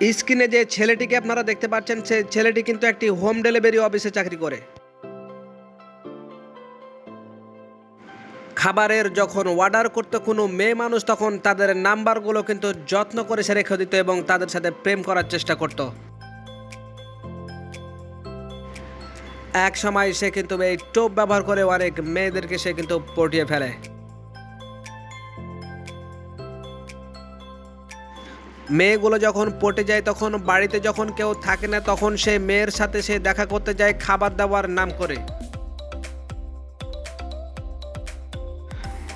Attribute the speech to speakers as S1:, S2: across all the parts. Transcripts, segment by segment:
S1: স্ক্রিনে যে ছেলেটিকে আপনারা দেখতে পাচ্ছেন, সে ছেলেটি কিন্তু একটি হোম ডেলিভারি অফিসে চাকরি করে। খাবারের যখন অর্ডার করতে কোনো মেয়ে মানুষ, তখন তাদের নাম্বারগুলো কিন্তু যত্ন করে সে রেখে দিত এবং তাদের সাথে প্রেম করার চেষ্টা করত। এক সময় সে কিন্তু এই টোপ ব্যবহার করে অনেক মেয়েদেরকে সে কিন্তু পটিয়ে ফেলে। মেয়েগুলো যখন পটে যায়, তখন বাড়িতে যখন কেউ থাকে না, তখন সে মেয়ের সাথে সে দেখা করতে যায়, খাবার দাবার নাম করে।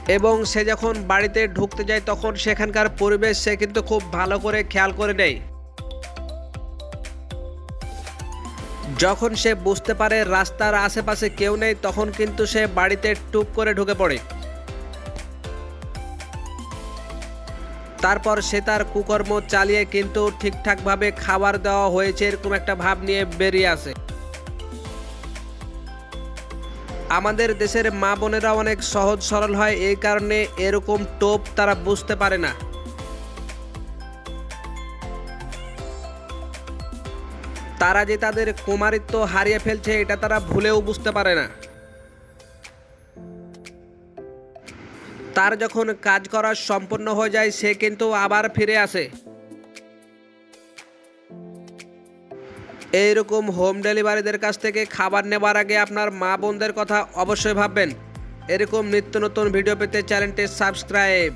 S1: এবং সে যখন বাড়িতে ঢুকতে যায়, তখন সেখানকার পরিবেশ সে কিন্তু খুব ভালো করে খেয়াল করে নেয়। যখন সে বুঝতে পারে রাস্তার আশেপাশে কেউ নেই, তখন কিন্তু সে বাড়িতে টুপ করে ঢুকে পড়ে। তারপর সে তার কুকর্ম চালিয়ে কিন্তু ঠিকঠাকভাবে খাবার দেওয়া হয়েছে এরকম একটা ভাব নিয়ে বেরিয়ে আসে। আমাদের দেশের মা বোনেরা অনেক সহজ সরল হয়, এই কারণে এরকম টোপ তারা বুঝতে পারে না। তারা যে তাদের কুমারিত্ব হারিয়ে ফেলছে, এটা তারা ভুলেও বুঝতে পারে না। তার যখন কাজ করা সম্পন্ন হয়ে যায়, সে কিন্তু আবার ফিরে আসে। এইরকম হোম ডেলিভারিদের কাছ থেকে খাবার নেবার আগে আপনার মা বোনদের কথা অবশ্যই ভাববেন। এরকম নিত্য নতুন ভিডিও পেতে চ্যানেলটি সাবস্ক্রাইব।